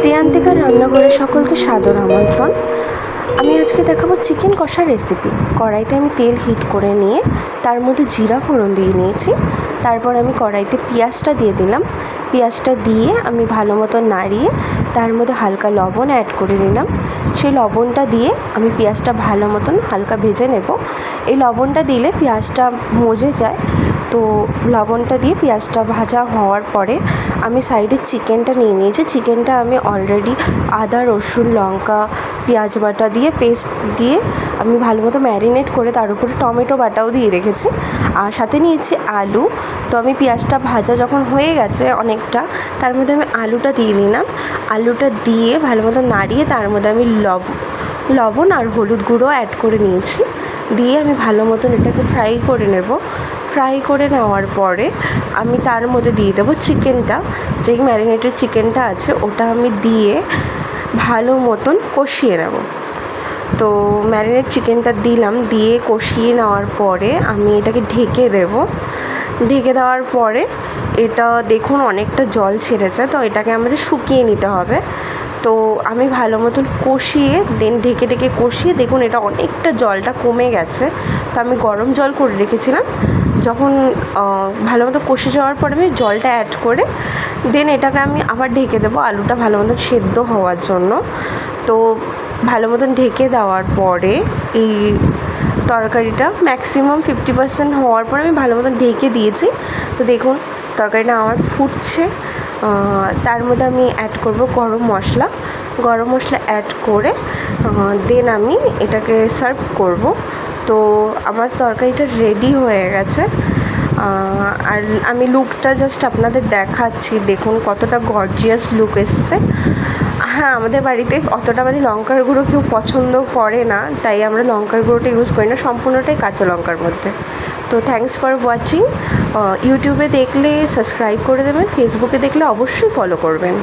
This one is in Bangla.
প্রিয়ান্তিকার রান্নাঘরে সকলকে সাদর আমন্ত্রণ। আমি আজকে দেখাবো চিকেন কষার রেসিপি কড়াইতে আমি তেল হিট করে নিয়ে তার মধ্যে জিরা ফোড়ন দিয়ে নিয়েছি। তারপর আমি কড়াইতে পেঁয়াজটা দিয়ে দিলাম। পেঁয়াজটা দিয়ে আমি ভালো মতো নাড়িয়ে তার মধ্যে হালকা লবণ অ্যাড করে নিলাম। সেই লবণটা দিয়ে আমি পেঁয়াজটা ভালো মতন হালকা ভেজে নেব। এই লবণটা দিলে পেঁয়াজটা মজে যায়। তো লবণটা দিয়ে পেঁয়াজটা ভাজা হওয়ার পরে আমি সাইডে চিকেনটা নিয়ে নিয়েছি। চিকেনটা আমি অলরেডি আদা, রসুন, লঙ্কা, পেঁয়াজ বাটা দিয়ে পেস্ট দিয়ে আমি ভালো মতো ম্যারিনেট করে তার উপরে টমেটো বাটাও দিয়ে রেখেছি। আর সাথে নিয়েছি আলু। তো আমি পেঁয়াজটা ভাজা যখন হয়ে গেছে অনেকটা, তার মধ্যে আমি আলুটা দিয়ে নিলাম। আলুটা দিয়ে ভালো মতো নাড়িয়ে তার মধ্যে আমি লব, লবণ আর হলুদ গুঁড়ো অ্যাড করে নিয়েছি। দিয়ে আমি ভালো মতন এটাকে ফ্রাই করে নেব। ফ্রাই করে নেওয়ার পরে আমি তার মধ্যে দিয়ে দেবো চিকেনটা যেই ম্যারিনেটেড চিকেনটা আছে, ওটা আমি দিয়ে ভালো মতন কষিয়ে নেব। তো ম্যারিনেট চিকেনটা দিলাম, দিয়ে কষিয়ে নেওয়ার পরে আমি এটাকে ঢেকে দেব। ঢেকে দেওয়ার পরে এটা দেখুন অনেকটা জল ছেড়েছে, তো এটাকে আমাদের শুকিয়ে নিতে হবে। তো আমি ভালো মতন কষিয়ে দেন ঢেকে ঢেকে কষিয়ে দেখুন এটা অনেকটা জলটা কমে গেছে। তো আমি গরম জল করে রেখেছিলাম। যখন ভালো মতো কষে যাওয়ার পরে আমি জলটা অ্যাড করে দেন এটাকে আমি আবার ঢেকে দেবো আলুটা ভালো মতন সেদ্ধ হওয়ার জন্য। তো ভালো মতন ঢেকে দেওয়ার পরে এই তরকারিটা ম্যাক্সিমাম ফিফটি পার্সেন্ট হওয়ার পরে আমি ভালো মতন ঢেকে দিয়েছি। তো দেখুন, তরকারিটা আমার ফুটছে। তার মধ্যে আমি অ্যাড করব গরম মশলা। গরম মশলা অ্যাড করে দেন আমি এটাকে সার্ভ করব। তো আমার তরকারিটা রেডি হয়ে গেছে। আর আমি লুকটা জাস্ট আপনাদের দেখাচ্ছি। দেখুন কতটা গর্জিয়াস লুক এসছে। হ্যাঁ আমাদের বাড়িতে অতটা মানে লঙ্কার গুঁড়ো কেউ পছন্দ করে না, তাই আমরা লঙ্কার গুঁড়োটা ইউজ করি না। সম্পূর্ণটাই কাঁচা লঙ্কার মধ্যে। তো থ্যাংকস ফর ওয়াচিং ইউটিউবে দেখলে সাবস্ক্রাইব করে দেবেন ফেসবুকে দেখলে অবশ্যই ফলো করবেন।